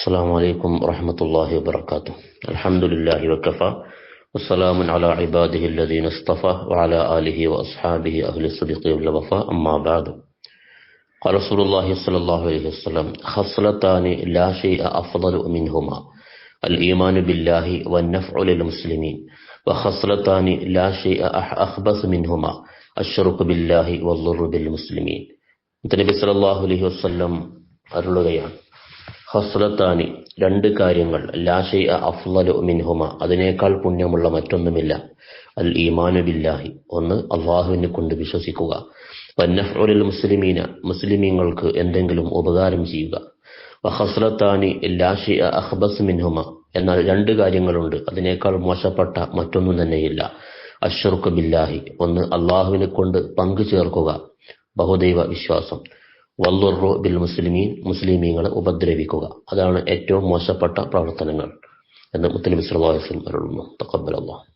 السلام عليكم ورحمة الله وبركاته الحمد لله وكفى والسلام على عباده الذين اصطفى وعلى آله وأصحابه أهل الصدق والوفاء أما بعد قال رسول الله صلى الله عليه وسلم خصلتان لا شيء أفضل منهما الإيمان بالله والنفع للمسلمين وخصلتان لا شيء أخبث منهما الشرك بالله والضر بالمسلمين നബി സല്ലല്ലാഹു അലൈഹി വസല്ലം അരുളുകയാണ് ഹസ്രത്താനി രണ്ട് കാര്യങ്ങൾ ലാഷൈ അഫ്ലലു അതിനേക്കാൾ പുണ്യമുള്ള മറ്റൊന്നുമില്ല അൽ ഈമാനു ബില്ലാഹി ഒന്ന് അള്ളാഹുവിനെ കൊണ്ട് വിശ്വസിക്കുക. വന്നഫുലിൽ മുസ്ലിമീന മുസ്ലിമീങ്ങൾക്ക് എന്തെങ്കിലും ഉപകാരം ചെയ്യുക. വഹസ്രത്താനി ലാഷി അഹ്ബസ് മിൻഹുമ എന്നാൽ രണ്ട് കാര്യങ്ങളുണ്ട് അതിനേക്കാൾ മോശപ്പെട്ട മറ്റൊന്നും തന്നെയില്ല. അഷർക്ക് ബില്ലാഹി ഒന്ന് അള്ളാഹുവിനെ കൊണ്ട് പങ്കു ചേർക്കുക ബഹുദൈവ വിശ്വാസം. വല്ലുറു ബിൽ മുസ്ലിമീൻ മുസ്ലിമീങ്ങളെ ഉപദ്രവിക്കുക. അതാണ് ഏറ്റവും മോശപ്പെട്ട പ്രവർത്തനങ്ങൾ എന്ന് മുത്തലിം അരുളുന്നു. തക്കബൽ അള്ളാഹ്.